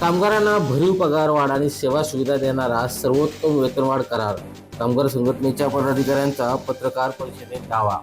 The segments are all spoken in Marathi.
कामगारांना भरीव पगारवाढ आणि सेवा सुविधा देणारा सर्वोत्तम वेतनवाढ करार. कामगार संघटनेच्या पदाधिकाऱ्यांचा पत्रकार परिषदेत दावा.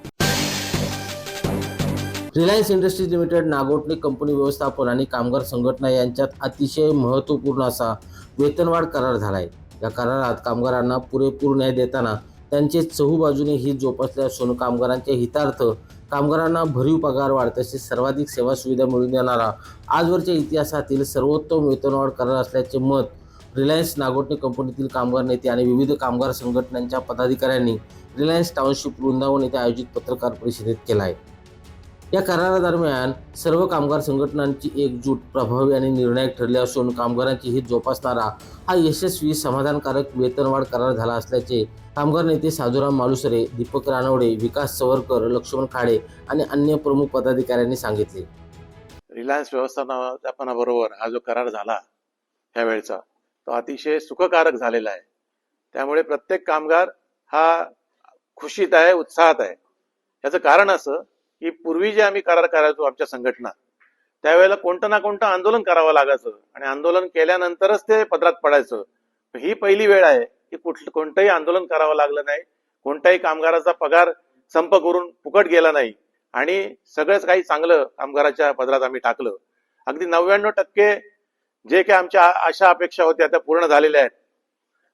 Reliance Industries Limited Nagothane company व्यवस्थापन आणि कामगार संघटना यांच्यात अतिशय महत्त्वपूर्ण असा वेतनवाढ करार झाला आहे या करारात कामगारांना पुरेपूर न्याय देताना त्यांचे चहूबाजूने हित जोपासले असून कामगारांच्या हितार्थ कामगारांना भरीव पगार वाढ तसेच सर्वाधिक सेवा सुविधा मिळवून देणारा आजवरच्या इतिहासातील सर्वोत्तम वेतनवाढ करार असल्याचे मत रिलायन्स नागोटणे कंपनीतील कामगार नेते आणि विविध कामगार संघटनांच्या पदाधिकाऱ्यांनी रिलायन्स टाउनशिप वृंदावन येथे आयोजित पत्रकार परिषदेत केला आहे. या करारादरम्यान सर्व कामगार संघटनांची एकजूट प्रभावी आणि निर्णायक ठरली असून कामगारांची हित जोपासणारा हा यशस्वी समाधानकारक वेतनवाढ करार झाला असल्याचे कामगार नेते साधुराम मालुसरे दीपक रानवडे विकास सवरकर लक्ष्मण खाडे आणि अन्य प्रमुख पदाधिकाऱ्यांनी सांगितले. रिलायन्स व्यवस्थापनाबरोबर हा जो करार झाला त्यावेळचा तो अतिशय सुखकारक झालेला आहे. त्यामुळे प्रत्येक कामगार हा खुशीत आहे उत्साहात आहे. याचं कारण असं की पूर्वी जे आम्ही करार करायचो आमच्या संघटना त्यावेळेला कोणतं ना कोणतं आंदोलन करावं लागायचं आणि आंदोलन केल्यानंतरच ते पदरात पडायचं. ही पहिली वेळ आहे की कुठलं कोणतंही आंदोलन करावं लागलं नाही कोणताही कामगाराचा पगार संप करून फुकट गेला नाही आणि सगळंच काही चांगलं कामगाराच्या पदरात आम्ही टाकलं. अगदी नव्याण्णव टक्के जे काही आमच्या अशा आशा अपेक्षा होत्या त्या पूर्ण झालेल्या आहेत.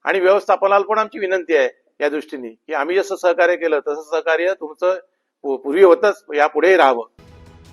आणि व्यवस्थापनाला पण आमची विनंती आहे या दृष्टीने की आम्ही जसं सहकार्य केलं तसं सहकार्य तुमचं पूर्वी होतच यापुढे राहावं.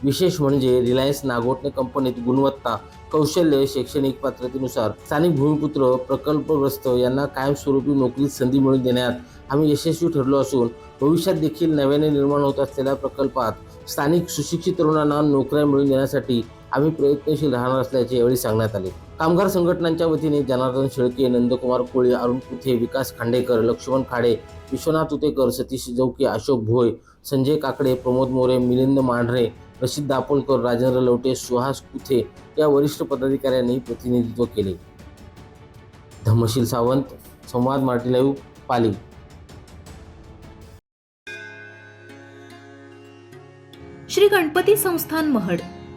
विशेष म्हणजे रिलायन्स नागोटणे कंपनीत गुणवत्ता कौशल्य शैक्षणिक पात्रतेनुसार स्थानिक भूमिपुत्र प्रकल्पग्रस्त यांना कायमस्वरूपी नोकरीत संधी मिळवून देण्यात आम्ही यशस्वी ठरलो असून भविष्यात देखील नव्याने निर्माण होत असलेल्या प्रकल्पात स्थानिक सुशिक्षित तरुणांना नोकऱ्या मिळवून देण्यासाठी आम्ही प्रयत्नशील राहणार असल्याचे यावेळी सांगण्यात आले. कामगार संघटनांच्या वतीने जनार्दन शेळके नंदकुमार कोळी अरुण कुथे विकास खांडेकर लक्ष्मण खाडे विश्वनाथ उतेकर सतीश जौके अशोक भोय संजय काकडे प्रमोद मोरे मिलिंद मांढरे रशीद दापोलकर राजेंद्र लवटे सुहास कुथे या वरिष्ठ पदाधिकाऱ्यांनी प्रतिनिधित्व केले. धमशील सावंत संवाद मराठी लाईव्ह पाली. श्री गणपती संस्थान महड.